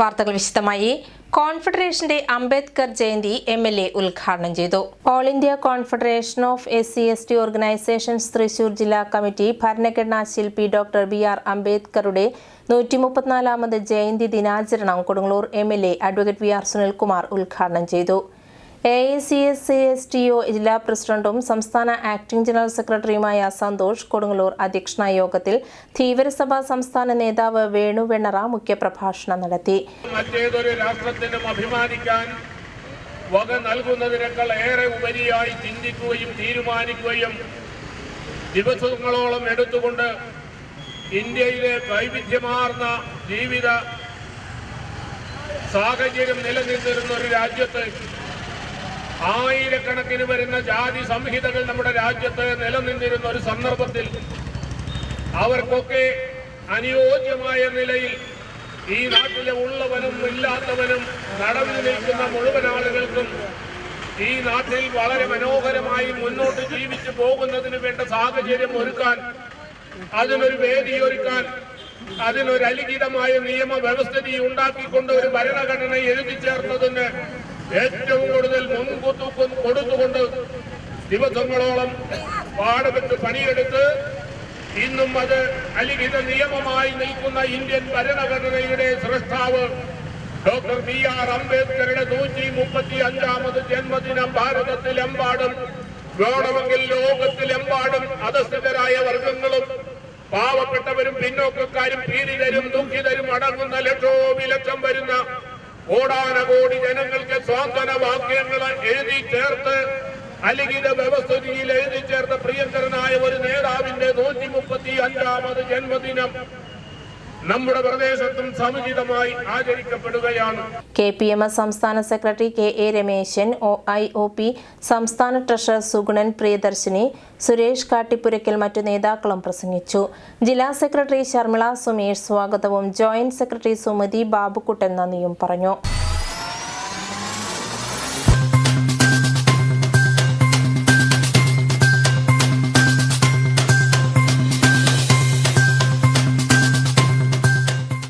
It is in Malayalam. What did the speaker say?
വാർത്തകൾ വിശദമായി. കോൺഫെഡറേഷന്റെ Ambedkar Jayanti M L A ഉദ്ഘാടനം ചെയ്തു. All India confederation of S C S T organisations Thrissur ജില്ലാ കമ്മിറ്റി ഭരണഘടനാ ശില്പി ഡോക്ടർ ബി ആർ അംബേദ്കറുടെ നൂറ്റി മുപ്പത്തിനാലാമത് ജയന്തി ദിനാചരണം Kodungallur M L A advocate V R Sunilkumar ഉദ്ഘാടനം ചെയ്തു. A I C S C S T O ജില്ലാ പ്രസിഡന്റും സംസ്ഥാന ആക്ടിംഗ് ജനറൽ സെക്രട്ടറിയുമായ സന്തോഷ് കൊടുങ്ങല്ലൂർ അധ്യക്ഷനായ യോഗത്തിൽ ധീവരസഭ സംസ്ഥാന നേതാവ് വേണു വെണ്ണറ മുഖ്യപ്രഭാഷണം നടത്തി. മറ്റേതൊരു രാഷ്ട്രത്തിനും അഭിമാനിക്കാൻ വക നൽകുന്നതിനേക്കാൾ ഏറെ ഉപരിയായി ചിന്തിക്കുകയും തീരുമാനിക്കുകയും ദിവസങ്ങളോളം എടുത്തുകൊണ്ട് ഇന്ത്യയിലെ വൈവിധ്യമാർന്ന ജീവിത സാഹചര്യം നിലനിന്നിരുന്ന ഒരു രാജ്യത്ത് ആയിരക്കണക്കിന് വരുന്ന ജാതി സംഹിതകൾ നമ്മുടെ രാജ്യത്ത് നിലനിന്നിരുന്ന ഒരു സന്ദർഭത്തിൽ അവർക്കൊക്കെ അനുയോജ്യമായ നിലയിൽ ഈ നാട്ടിലെ ഉള്ളവനും ഇല്ലാത്തവനും നടന്നു നിൽക്കുന്ന മുഴുവൻ ആളുകൾക്കും ഈ നാട്ടിൽ വളരെ മനോഹരമായി മുന്നോട്ട് ജീവിച്ചു പോകുന്നതിന് വേണ്ട സാഹചര്യം ഒരുക്കാൻ അതിനൊരു വേദി ഒരുക്കാൻ അതിനൊരു അലിഖിതമായ നിയമ വ്യവസ്ഥിതി ഉണ്ടാക്കിക്കൊണ്ട് ഒരു ഭരണഘടന എഴുതി ചേർന്നതിന് ഏറ്റവും കൂടുതൽ മുൻകൂത്തൂക്കം കൊടുത്തുകൊണ്ട് ദിവസങ്ങളോളം പാടുപെട്ട് പണിയെടുത്ത് ഇന്നും അത് അലിഖിത നിയമമായി നിൽക്കുന്ന ഇന്ത്യൻ ഭരണഘടനയുടെ സൃഷ്ടാവ് ഡോക്ടർ ബി ആർ അംബേദ്കറുടെ നൂറ്റി മുപ്പത്തി അഞ്ചാമത് ജന്മദിനം ഭാരതത്തിലെമ്പാടും വേണമെങ്കിൽ ലോകത്തിലെമ്പാടും അധസ്ഥിതരായ വർഗങ്ങളും പാവപ്പെട്ടവരും പിന്നോക്കക്കാരും പീഡിതരും ദുഃഖിതരും അടങ്ങുന്ന ലക്ഷോപിലക്ഷം വരുന്ന കോടാനകോടി ജനങ്ങൾക്ക് സ്വാന്തന വാക്യങ്ങൾ എഴുതി ചേർത്ത് അലിഖിത വ്യവസ്ഥിതിയിൽ എഴുതി ചേർത്ത പ്രിയങ്കരനായ ഒരു നേതാവിന്റെ നൂറ്റി മുപ്പത്തി അഞ്ചാമത് ജന്മദിനം നമ്മുടെ പ്രദേശത്തും ആചരിക്കപ്പെടുകയാണ്. കെ പി എം എസ് സംസ്ഥാന secretary K A Rameshan O I O P സംസ്ഥാന ട്രഷറർ സുഗുണൻ പ്രിയദർശിനി സുരേഷ് കാട്ടിപ്പുരയ്ക്കൽ മറ്റു നേതാക്കളും പ്രസംഗിച്ചു. ജില്ലാ സെക്രട്ടറി ശർമിള സുമേഷ് സ്വാഗതവും ജോയിന്റ് സെക്രട്ടറി സുമതി ബാബുക്കുട്ടൻ നന്ദിയും പറഞ്ഞു.